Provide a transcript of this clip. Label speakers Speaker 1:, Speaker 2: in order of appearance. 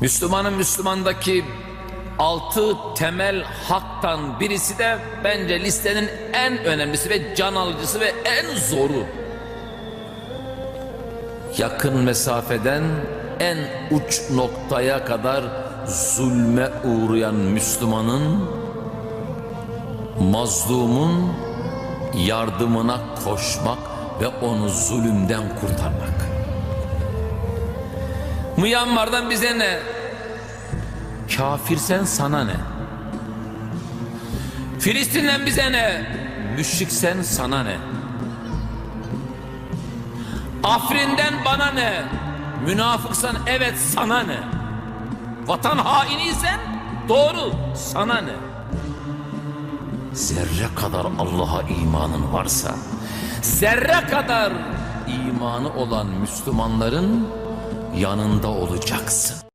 Speaker 1: Müslümanın Müslümandaki altı temel haktan birisi de bence listenin en önemlisi ve can alıcısı ve en zoru. Yakın mesafeden en uç noktaya kadar zulme uğrayan Müslümanın mazlumun yardımına koşmak ve onu zulümden kurtarmak. Myanmar'dan bize ne? Kafirsen sana ne? Filistin'den bize ne? Müşriksen sana ne? Afrin'den bana ne? Münafıksan evet sana ne? Vatan hainiysen doğru sana ne? Zerre kadar Allah'a imanın varsa, zerre kadar imanı olan Müslümanların yanında olacaksın.